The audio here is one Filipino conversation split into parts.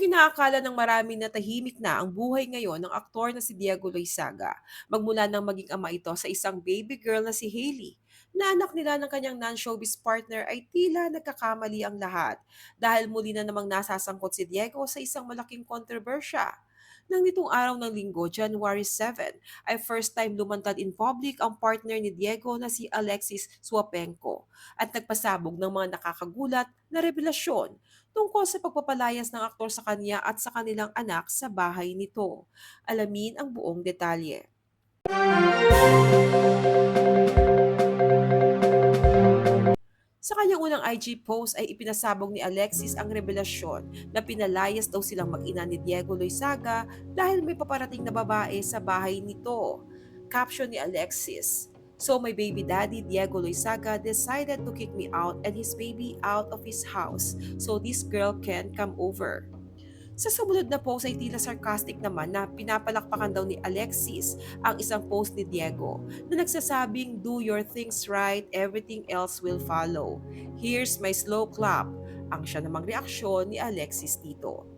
Inaakala ng marami na tahimik na ang buhay ngayon ng aktor na si Diego Loizaga, magmula nang maging ama ito sa isang baby girl na si Hailey, na anak nila ng kanyang non-showbiz partner ay tila nagkakamali ang lahat dahil muli na namang nasasangkot si Diego sa isang malaking kontrobersya. Nang nitong araw ng linggo, January 7, ay first time lumantad in public ang partner ni Diego na si Alexis Swapenko at nagpasabog ng mga nakakagulat na revelasyon tungkol sa pagpapalayas ng aktor sa kanya at sa kanilang anak sa bahay nito. Alamin ang buong detalye. Sa kanyang unang IG post ay ipinasabog ni Alexis ang revelasyon na pinalayas daw silang mag-ina ni Diego Loizaga dahil may paparating na babae sa bahay nito. Caption ni Alexis, So my baby daddy Diego Loizaga decided to kick me out and his baby out of his house so this girl can come over. Sa sumunod na post ay tila sarcastic naman na pinapalakpakan daw ni Alexis ang isang post ni Diego na nagsasabing do your things right, everything else will follow. Here's my slow clap. Ang siya namang reaksyon ni Alexis dito.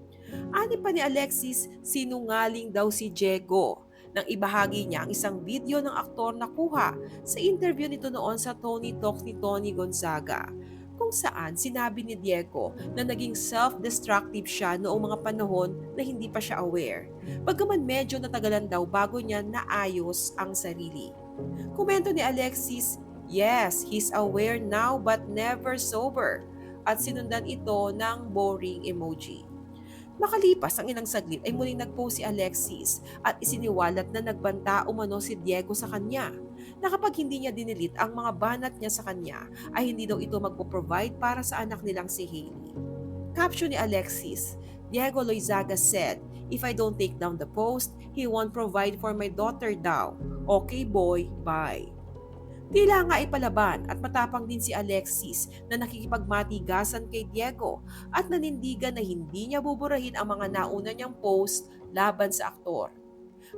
Ani pa ni Alexis, sinungaling daw si Diego nang ibahagi niya ang isang video ng aktor na kuha sa interview nito noon sa Tony Talks ni Tony Gonzaga kung saan sinabi ni Diego na naging self-destructive siya noong mga panahon na hindi pa siya aware. Bagaman medyo natagalan daw bago niya naayos ang sarili. Komento ni Alexis, Yes, he's aware now but never sober. At sinundan ito ng boring emoji. Makalipas ang ilang saglit ay muling nagpost si Alexis at isiniwalat na nagbanta umano si Diego sa kanya na kapag hindi niya dinilit ang mga banat niya sa kanya ay hindi daw ito magpo-provide para sa anak nilang si Hailey. Caption ni Alexis, Diego Loizaga said, If I don't take down the post, he won't provide for my daughter daw. Okay boy, bye. Tila nga ipalaban at matapang din si Alexis na nakikipagmatigasan kay Diego at nanindigan na hindi niya buburahin ang mga nauna niyang post laban sa aktor.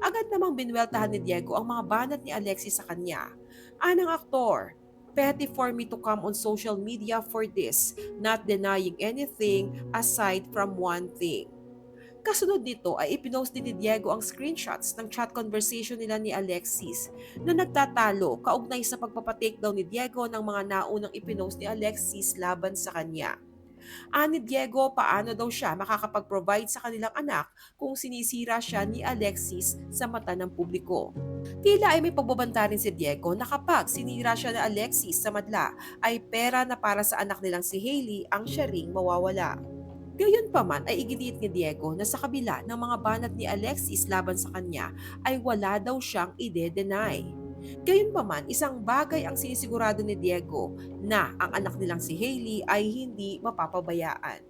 Agad namang binweltahan ni Diego ang mga banat ni Alexis sa kanya. Anang aktor, petty for me to come on social media for this, not denying anything aside from one thing. Kasunod nito ay ipinost ni Diego ang screenshots ng chat conversation nila ni Alexis na nagtatalo kaugnay sa pagpapatake daw ni Diego ng mga naunang ipinost ni Alexis laban sa kanya. Ani Diego paano daw siya makakapag-provide sa kanilang anak kung sinisira siya ni Alexis sa mata ng publiko. Tila ay may pagbabanta rin si Diego na kapag sinira siya ni Alexis sa madla ay pera na para sa anak nilang si Hailey ang siya ring mawawala. Gayunpaman ay iginit ni Diego na sa kabila ng mga banat ni Alexis laban sa kanya ay wala daw siyang ide-deny. Gayunpaman, isang bagay ang sinisigurado ni Diego na ang anak nilang si Hailey ay hindi mapapabayaan.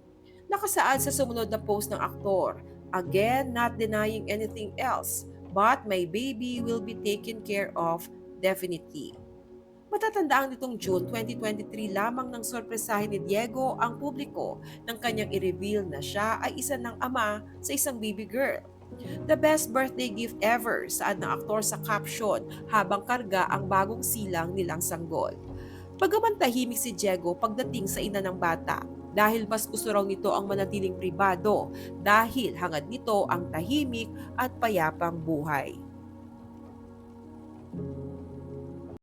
Nakasaad sa sumunod na post ng aktor, Again, not denying anything else, but my baby will be taken care of definitely. Matatandaan nitong June 2023 lamang ng sorpresahin ni Diego ang publiko nang kanyang i-reveal na siya ay isa ng ama sa isang baby girl. The best birthday gift ever, saad ng aktor sa caption habang karga ang bagong silang nilang sanggol. Pagaman tahimik si Diego pagdating sa ina ng bata dahil mas gusto raw nito ang manatiling pribado dahil hangad nito ang tahimik at payapang buhay.